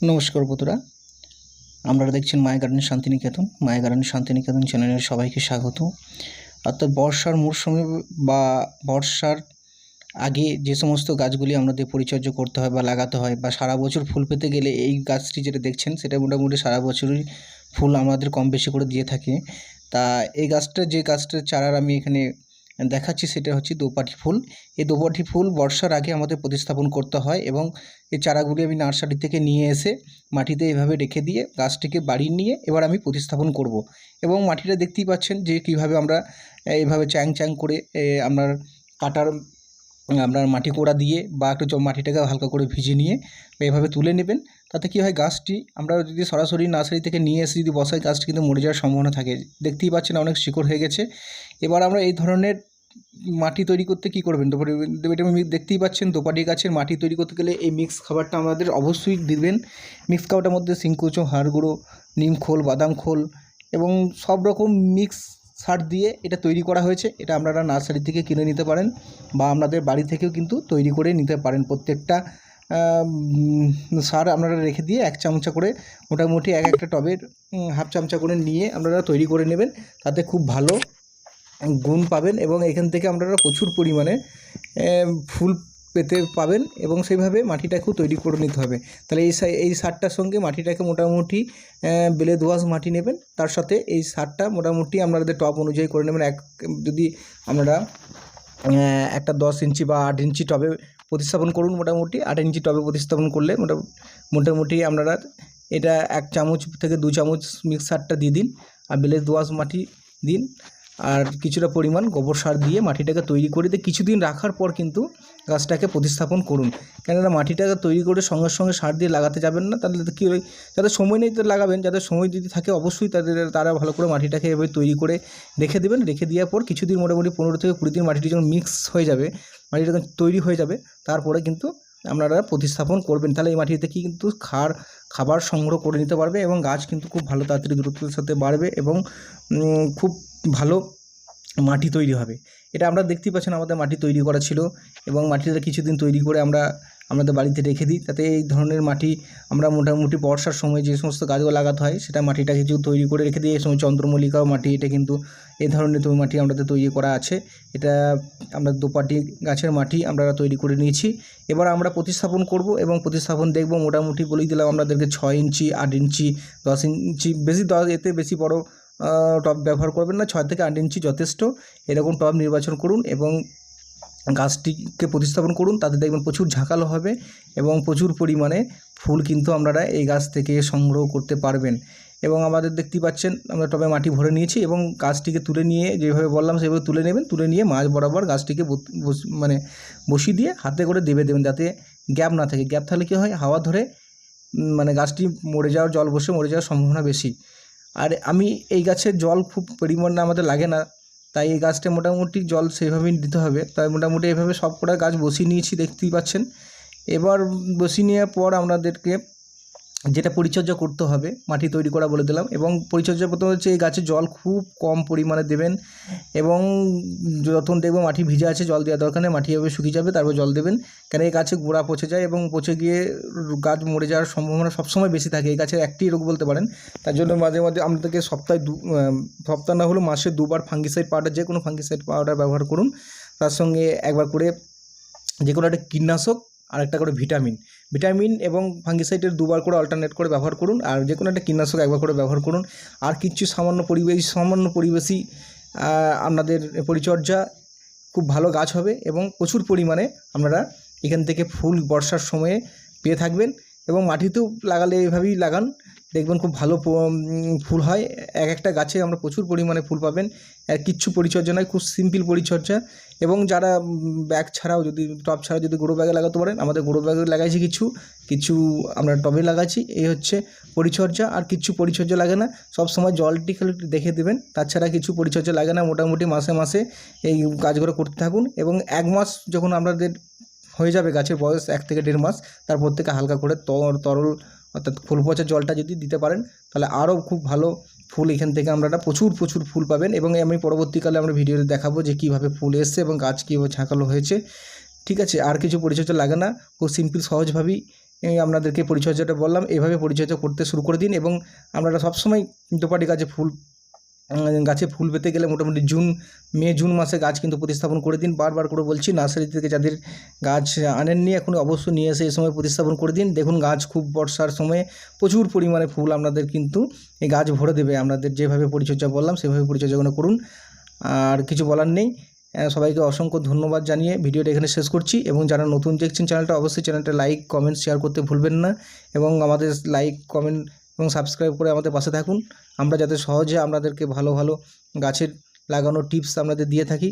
নমস্কার বন্ধুরা। আপনারা দেখছেন মায়া গার্ডেন শান্তিনিকেতন। মায়া গার্ডেন শান্তিনিকেতন চ্যানেলের সবাইকে স্বাগত। অর্থাৎ বর্ষার মরশুমে বা বর্ষার আগে যে সমস্ত গাছগুলি আমাদের পরিচর্যা করতে হয় বা লাগাতে হয় বা সারা বছর ফুল পেতে গেলে এই গাছটি যেটা দেখছেন, সেটা মোটামুটি সারা বছরই ফুল আমাদের কম বেশি করে দিয়ে থাকে। তা এই গাছটা যে গাছটার চারার আমি এখানে দেখাচ্ছি সেটা হচ্ছে দোপাটি ফুল। এই দোপাটি ফুল বর্ষার আগে আমাদের প্রতিস্থাপন করতে হয় এবং এই চারাগুলি আমি নার্সারি থেকে নিয়ে এসে মাটিতে এভাবে রেখে দিয়ে গাছটিকে বাড়ি নিয়ে এবার আমি প্রতিস্থাপন করব। এবং মাটিটা দেখতেই পাচ্ছেন যে কীভাবে আমরা এইভাবে চ্যাং চ্যাং করে আপনার কাটার, আপনার মাটি কোড়া দিয়ে বা একটু মাটিটাকে হালকা করে ভিজে নিয়ে এভাবে তুলে নেবেন। তাতে কী হয় গাছটি, আমরা যদি সরাসরি নার্সারি থেকে নিয়ে এসে যদি বসাই, গাছটি কিন্তু মরে যাওয়ার সম্ভাবনা থাকে। দেখতেই পাচ্ছেন অনেক শিকড় হয়ে গেছে। এবার আমরা এই ধরনের মাটি তৈরি করতে কি করবেন? দোপাটি দেখতেই পাচ্ছেন, দোপাটি গাছের মাটি তৈরি করতে গেলে এই মিক্স খাবারটা আমাদের অবশ্যই দিবেন। মিক্স খাবারটার মধ্যে সিংকুচো হাড় গুঁড়ো, নিম খোল, বাদাম খোল এবং সব রকম মিক্স সার দিয়ে এটা তৈরি করা হয়েছে। এটা আপনারা নার্সারি থেকে কিনে নিতে পারেন বা আপনাদের বাড়ি থেকেও কিন্তু তৈরি করে নিতে পারেন প্রত্যেকটা সার আপনারা রেখে দিয়ে এক চামচা করে মোটামুটি এক একটা টবের হাফ চামচা করে নিয়ে আপনারা তৈরি করে নেবেন। তাতে খুব ভালো গুণ পাবেন এবং এখান থেকে আপনারা প্রচুর পরিমাণে ফুল পেতে পাবেন এবং সেইভাবে মাটিটাকেও তৈরি করে নিতে হবে। তাহলে এই এই সারটার সঙ্গে মাটিটাকে মোটামুটি বেলে দোয়াশ মাটি নেবেন। তার সাথে এই সারটা মোটামুটি আপনাদের টপ অনুযায়ী করে নেবেন। এক, যদি আপনারা একটা দশ ইঞ্চি বা আট ইঞ্চি টবে প্রতিস্থাপন করুন মোটামুটি, আট ইঞ্চি টবে প্রতিস্থাপন করলে মোটা, মোটামুটি আপনারা এটা এক চামচ থেকে দু চামচ মিক্সারটা দিয়ে দিন, আর বেলে দোয়াশ মাটি দিন। আর কিছুটা পরিমাণ গোবর সার দিয়ে মাটিটাকে তৈরি করে দিয়ে কিছুদিন রাখার পর কিন্তু গাছটাকে প্রতিস্থাপন করুন। কেননা মাটিটাকে তৈরি করে সঙ্গে সঙ্গে সার দিয়ে লাগাতে যাবেন না, তাহলে কী হয়, যাদের সময় নেই লাগাবেন, যাদের সময় যদি থাকে অবশ্যই তাদের, তারা ভালো করে মাটিটাকে এভাবে তৈরি করে রেখে দেবেন। রেখে দেওয়ার পর কিছুদিন মোটামুটি পনেরো থেকে কুড়ি দিন মাটিটি যখন মিক্স হয়ে যাবে, মাটিটা যখন তৈরি হয়ে যাবে, তারপরে কিন্তু আপনারা প্রতিস্থাপন করবেন। তাহলে এই মাটিতে কি কিন্তু খার, খাবার সংগ্রহ করে নিতে পারবে এবং গাছ কিন্তু খুব ভালো তাড়াতাড়ি দ্রুততার সাথে বাড়বে এবং খুব ভালো মাটি তৈরি হবে। এটা আমরা দেখতেই পাচ্ছেন আমাদের মাটি তৈরি করা ছিল এবং মাটিটা কিছুদিন তৈরি করে আমরা আমাদের বাড়িতে রেখে দিই। তাতে এই ধরনের মাটি আমরা মোটামুটি বর্ষার সময় যে সমস্ত গাছগুলো লাগাতে হয়, সেটা মাটিটা কিছু তৈরি করে রেখে দিই। এই সময় চন্দ্রমল্লিকাও মাটি, এটা কিন্তু এই ধরনের তো মাটি আমাদের তৈরি করা আছে। এটা আমরা দোপাটি গাছের মাটি আমরা তৈরি করে নিয়েছি। এবার আমরা প্রতিস্থাপন করব এবং প্রতিস্থাপন দেখব মোটামুটি বলেই দিলাম আমাদেরকে ছয় ইঞ্চি, আট ইঞ্চি, দশ ইঞ্চি, বেশি দশ, এতে বেশি বড় টব ব্যবহার করবেন না, ছয় থেকে আট ইঞ্চি যথেষ্ট। এরকম টব নির্বাচন করুন এবং গাছটিকে প্রতিস্থাপন করুন, তাতে দেখবেন প্রচুর ঝাঁকালো হবে এবং প্রচুর পরিমাণে ফুল কিন্তু আপনারা এই গাছ থেকে সংগ্রহ করতে পারবেন। এবং আমাদের দেখতেই পাচ্ছেন, আমরা টবে মাটি ভরে নিয়েছি এবং গাছটিকে তুলে নিয়ে যেভাবে বললাম, সেভাবে তুলে নেবেন, তুলে নিয়ে মাঝ বরাবর গাছটিকে বস- মানে বসিয়ে দিয়ে হাতে করে দেবে, দেবেন যাতে গ্যাপ না থাকে। গ্যাপ থাকলে কী হয়? হাওয়া ধরে মানে গাছটি মরে যাওয়ার জল বসে মরে যাওয়ার সম্ভাবনা বেশি। আর আমি এই গাছে জল খুব পরিমাণে আমাদের লাগে না, তাই এই গাছটা মোটামুটি জল সেইভাবেই দিতে হবে। তাই মোটামুটি এভাবে সব কটা গাছ বসিয়ে নিয়েছি, দেখতেই পাচ্ছেন। এবার বসিয়ে নেওয়ার পর আপনাদেরকে যেটা পরিচর্যা করতে হবে, মাটি তৈরি করা বলে দিলাম এবং পরিচর্যা প্রথমে হচ্ছে এই গাছে জল খুব কম পরিমাণে দেবেন এবং যখন দেখব মাটি ভিজে আছে, জল দেওয়া দরকার নেই, মাটি এভাবে শুকিয়ে যাবে, তারপর জল দেবেন। কেন এই গাছে গোড়া পচে যায় এবং পচে গিয়ে গাছ মরে যাওয়ার সম্ভাবনা সবসময় বেশি থাকে, এই গাছের একটি রোগ বলতে পারেন। তার জন্য মাঝে মাঝে আপনাদেরকে সপ্তাহে দু সপ্তাহ না হলেও মাসে দুবার ফাঙ্গিসাইড পাউডার যে কোনো ফাঙ্গিসাইড পাউডার ব্যবহার করুন। তার সঙ্গে একবার করে যে কোনো একটা কীটনাশক আর একটা করে ভিটামিন। ভিটামিন এবং ফাঙ্গিসাইডের দুবার করে অল্টারনেট করে ব্যবহার করুন আর যে কোনো একটা কীটনাশক একবার করে ব্যবহার করুন। আর কিছু সামান্য পরিবেশ, সামান্য পরিবেশই আপনাদের পরিচর্যা খুব ভালো গাছ হবে এবং প্রচুর পরিমাণে আপনারা এখান থেকে ফুল বর্ষার সময়ে পেয়ে থাকবেন এবং মাটিতেও লাগালে এভাবেই লাগান। দেখবেন খুব ভালো ফুল হয়। এক একটা গাছে আমরা প্রচুর পরিমাণে ফুল পাবেন। আর কিচ্ছু পরিচর্যা নয়, খুব সিম্পল পরিচর্যা। এবং যারা ব্যাগ ছাড়াও যদি টব ছাড়াও যদি গোড়ো ব্যাগে লাগাতে পারেন, আমাদের গোড়ো ব্যাগে লাগাইছি কিছু কিছু আমরা টবে লাগাচ্ছি, এই হচ্ছে পরিচর্যা, আর কিছু পরিচর্যা লাগে না, সব সময় জলটি খালি দেখে দেবেন, তাছাড়া কিছু পরিচর্যা লাগে না, মোটামুটি মাসে মাসে এই কাজগুলো করতে থাকুন, এবং এক মাস যখন আপনাদের হয়ে যাবে গাছের বয়স এক থেকে দেড় মাস, তারপর থেকে হালকা করে তর- তরল, অর্থাৎ ফুল পচা জলটা যদি দিতে পারেন, তাহলে আরও খুব ভালো ফুল, এখান থেকে আপনারা প্রচুর প্রচুর ফুল পাবেন এবং আমি পরবর্তীকালে আমরা ভিডিওতে দেখাবো যে কীভাবে ফুল এসছে এবং গাছ কীভাবে ঝাঁকালো হয়েছে। ঠিক আছে, আর কিছু পরিচর্যা লাগে না, খুব সিম্পল সহজভাবেই আপনাদেরকে পরিচর্যাটা বললাম, এভাবে পরিচর্যা করতে শুরু করে দিন এবং আপনারা সবসময় দোপাটি গাছে ফুল গাছে ফুল পেতে গেলে মোটামুটি জুন, মে, জুন মাসে গাছ কিন্তু প্রতিস্থাপন করে দিন। বারবার করে বলছি, নার্সারি থেকে যাদের গাছ আনেননি, এখন অবশ্যই নিয়ে এসে এই সময় প্রতিস্থাপন করে দিন। দেখুন, গাছ খুব বর্ষার সময়ে প্রচুর পরিমাণে ফুল আপনাদের কিন্তু এই গাছ ভরে দেবে। আপনাদের যেভাবে পরিচর্যা বললাম, সেভাবে পরিচর্যাগুলো করুন। আর কিছু বলার নেই। সবাইকে অসংখ্য ধন্যবাদ জানিয়ে ভিডিওটা এখানে শেষ করছি। এবং যারা নতুন দেখছেন চ্যানেলটা, অবশ্যই চ্যানেলটা লাইক, কমেন্ট, শেয়ার করতে ভুলবেন না। এবং আমাদের লাইক, কমেন্ট এবং সাবস্ক্রাইব করে আমাদের পাশে থাকুন। আমরা যাতে সহজে আপনাদেরকে ভালো ভালো গাছের লাগানোর টিপস আপনাদের দিয়ে থাকি।